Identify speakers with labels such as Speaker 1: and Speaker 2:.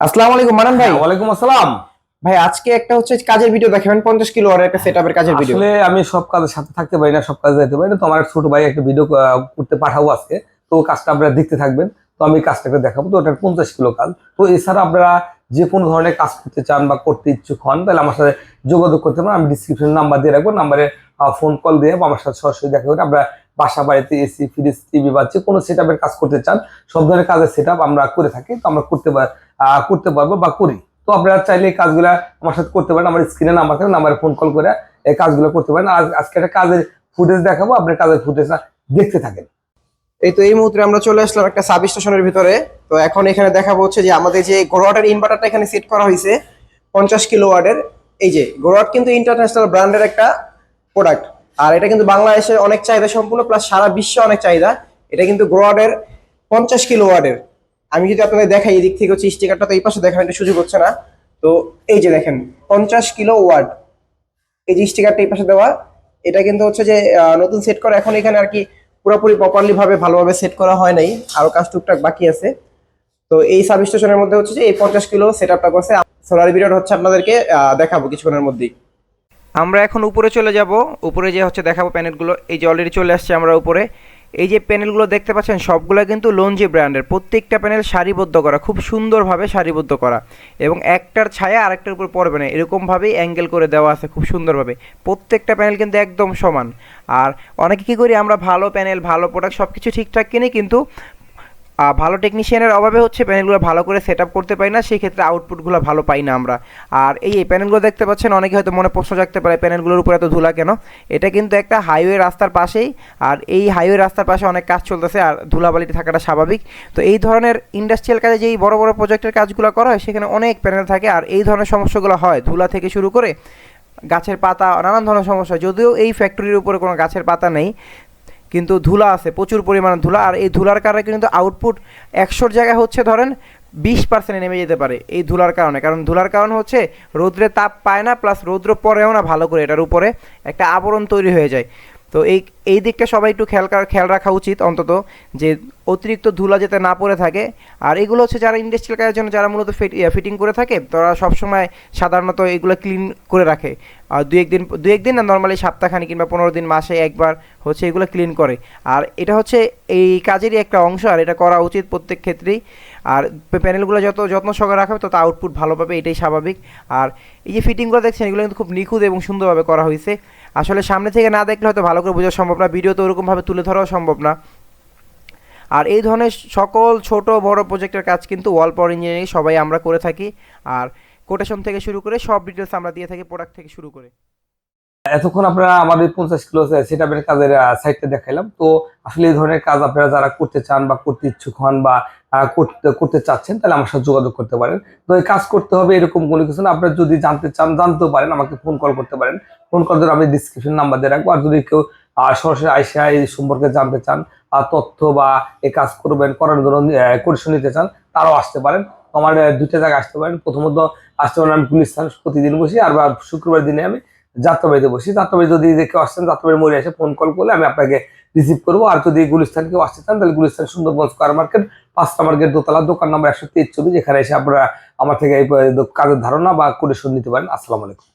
Speaker 1: আসসালামু আলাইকুম মানান ভাই।
Speaker 2: হ্যাঁ, ওয়ালাইকুম আসসালাম।
Speaker 1: ভাই আজকে একটা হচ্ছে কাজের ভিডিও দেখাবেন পঞ্চাশ কিলো আর একটা সেটআপের কাজের ভিডিও
Speaker 2: আসলে আমি সব কাজের সাথে থাকতে পারি না সব কাজে যেতে পারি না। তো আমার ছোট ভাই একটা ভিডিও করতে পাঠাবো আজকে। তো কাজটা আপনারা দেখতে থাকবেন। তো আমি কাজটাকে দেখাবো। তো ওটা পঞ্চাশ কিলো কাজ। তো এছাড়া আপনারা যে কোনো ধরনের কাজ করতে চান বা করতে ইচ্ছুক হন তাহলে আমার সাথে যোগাযোগ করতে পারেন। আমি ডিসক্রিপশনে নাম্বার দিয়ে রাখব। নাম্বারে ফোন কল দিয়ে আমার সাথে সরাসরি দেখা করে আমরা বাসা বাড়িতে এসি ফ্রিজ টিভি বা যে কোনো সেট কাজ করতে চান, সব ধরনের কাজের সেট আমরা করে থাকি। তো আমরা করতে করতে পারব বা করি। তো আপনারা চাইলে এই কাজগুলা আমার সাথে করতে পারেন। আমার স্ক্রিনে নাম্বার থাকে নাম্বারে ফোন কল করে এই কাজগুলো করতে পারেন। আজ আজকে একটা কাজের ফুটেজ দেখাবো। আপনার কাজের ফুটেজটা দেখতে থাকেন।
Speaker 1: এই তো এই মুহূর্তে আমরা চলে আসলাম একটা সাব স্টেশনের ভিতরে। তো এখন এখানে দেখাবো হচ্ছে যে আমাদের যে গোরোয়াটের ইনভার্টারটা এখানে সেট করা হয়েছে, পঞ্চাশ কিলো ওয়ার্ডের এই যে গোরোয়াট কিন্তু ইন্টারন্যাশনাল ব্র্যান্ডের একটা প্রোডাক্ট আর এটা কিন্তু বাংলাদেশে অনেক চাহিদা সম্পূর্ণ প্লাস সারা বিশ্বে অনেক চাহিদা। এটা কিন্তু গোরোয়াটের পঞ্চাশ কিলো ওয়ার্ডের আমি যদি আপনাদের দেখাই এই দিক থেকে হচ্ছে স্টিকারটা তো এই পাশে একটু সুযোগ হচ্ছে না। তো এই যে দেখেন, পঞ্চাশ কিলো ওয়ার্ড এই যে স্টিকারটা এই পাশে দেওয়া, এটা কিন্তু হচ্ছে যে নতুন সেট করা। এখন এখানে আর কি পুরোপুরি প্রপারলি ভাবে, ভালোভাবে সেট করা হয় নাই। আরও কাজ টুকটাক বাকি আছে। তো এই সাব স্টেশনের মধ্যে হচ্ছে যে, এই পঞ্চাশ কিলো সেট আপটা করছে। সোলার ভিডিওটা হচ্ছে আপনাদেরকে দেখাবো কিছুক্ষণের মধ্যেই। আমরা এখন উপরে চলে যাব। উপরে যে হচ্ছে দেখাবো প্যানেলগুলো, এই যে অলরেডি চলে আসছে আমরা উপরে। এই যে প্যানেলগুলো দেখতে পাচ্ছেন, সবগুলো কিন্তু লঞ্জি ব্র্যান্ডের প্রত্যেকটা প্যানেল সারিবদ্ধ করা, খুব সুন্দরভাবে সারিবদ্ধ করা। এবং একটার ছায়া আরেকটার উপর পড়বে না, এরকমভাবেই অ্যাঙ্গেল করে দেওয়া আছে খুব সুন্দরভাবে। প্রত্যেকটা প্যানেল কিন্তু একদম সমান। আর অনেকে কী করি, আমরা ভালো প্যানেল, ভালো প্রোডাক্ট সব কিছু ঠিকঠাক কিনে, কিন্তু ভালো টেকনিশিয়ানের অভাবে হচ্ছে প্যানেলগুলো ভালো করে সেট করতে পারি না সেই ক্ষেত্রে আউটপুটগুলো ভালো পাই না আমরা। আর এই প্যানেলগুলো দেখতে পাচ্ছেন, অনেকে হয়তো মনে প্রশ্ন রাখতে পারে প্যানেলগুলোর উপরে এত ধুলা কেন? এটা কিন্তু একটা হাইওয়ে রাস্তার পাশেই, আর এই হাইওয়ে রাস্তার পাশে অনেক কাজ চলতেছে, আর ধুলাবালিতে থাকাটা স্বাভাবিক। তো এই ধরনের ইন্ডাস্ট্রিয়াল কাজে যেই বড় বড় প্রজেক্টের কাজগুলো করা হয়, সেখানে অনেক প্যানেল থাকে, আর এই ধরনের সমস্যাগুলো হয়। ধুলা থেকে শুরু করে গাছের পাতা, নানান ধরনের সমস্যা যদিও এই ফ্যাক্টরির উপরে কোনো গাছের পাতা নেই কিন্তু ধুলা আছে, প্রচুর পরিমাণে ধুলা। আর এই ধুলার কারণে কিন্তু আউটপুট একশোর জায়গায় হচ্ছে ধরেন বিশ পার্সেন্টে নেমে যেতে পারে এই ধুলার কারণে। কারণ ধুলার কারণ হচ্ছে রৌদ্রে তাপ পায় না প্লাস রৌদ্র পরেও না ভালো করে এটার উপরে একটা আবরণ তৈরি হয়ে যায়। তো এই এই দিকটা সবাই একটু খেয়াল খেয়াল রাখা উচিত অন্তত যে অতিরিক্ত ধুলা যাতে না পড়ে থাকে। আর এগুলো হচ্ছে যারা ইন্ডাস্ট্রিয়াল কাজের জন্য যারা মূলত ফিটিং করে থাকে, তারা সবসময় সাধারণত এগুলো ক্লিন করে রাখে। আর দু একদিন দু একদিন না নর্মালি সপ্তাহখানি কিংবা পনেরো দিন, মাসে একবার হচ্ছে এগুলো ক্লিন করে। আর এটা হচ্ছে এই কাজেরই একটা অংশ, আর এটা করা উচিত প্রত্যেক ক্ষেত্রেই। আর প্যানেলগুলো যত যত্ন সহকারে রাখা হবে, তত আউটপুট ভালো পাবে এটাই স্বাভাবিক। আর এই যে ফিটিংগুলো দেখছেন, এগুলো কিন্তু খুব নিখুঁত এবং সুন্দরভাবে করা হয়েছে। আসলে সামনে থেকে না দেখলে হয়তো ভালো করে বোঝা সম্ভব না ভিডিও তো ওরকমভাবে তুলে ধরাও সম্ভব না। আর এই ধরনের সকল ছোট বড় প্রজেক্টের কাজ কিন্তু ওয়াল পাওয়ার ইঞ্জিনিয়ারিং সবাই আমরা করে থাকি। আর কোটেশন থেকে শুরু করে সব ডিটেলস আমরা দিয়ে থাকি প্রোডাক্ট থেকে শুরু করে।
Speaker 2: এতক্ষণ আপনারা আমাদের পঞ্চাশ কিলো সেট আপের কাজের সাইডটা দেখাইলাম। তো আসলে এই ধরনের কাজ আপনারা যারা করতে চান বা করতে ইচ্ছুক হন বা করতে করতে চাচ্ছেন, তাহলে আমার সাথে যোগাযোগ করতে পারেন। তো এই কাজ করতে হবে এরকম কোনো কিছু না। আপনারা যদি জানতে চান, জানতেও পারেন, আমাকে ফোন কল করতে পারেন। ফোন কল ধরে আমি ডিসক্রিপশন নাম্বার দিয়ে রাখব। আর যদি কেউ সরাসরি আইসা এই সম্পর্কে জানতে চান তথ্য বা এই কাজ করবেন, করার জন্য কোটেশন নিতে চান, তারাও আসতে পারেন। আমার দুইটা জায়গায় আসতে পারেন। প্রথমত আসতে পারেন আমি গুলিস্তান। প্রতিদিন বসি, আর শুক্রবার দিনে আমি যাত্রাবাড়িতে বসি। যাত্রাবাড়ি যদি কেউ আসছেন যাত্রাবাড়ি মরে এসে ফোন কল করলে আমি আপনাকে রিসিভ করব। আর যদি গুলিস্তান কেউ আসতে চান, তাহলে গুলিস্তান সুন্দরবন স্কোয়ার মার্কেট পাঁচটা মার্কেট দোতলা, দোকান নাম্বার একশো তেইশ ছবি যেখানে এসে আপনারা আমার থেকে এই কাজের ধারণা বা কোটেশন নিতে পারেন। আসসালামু আলাইকুম।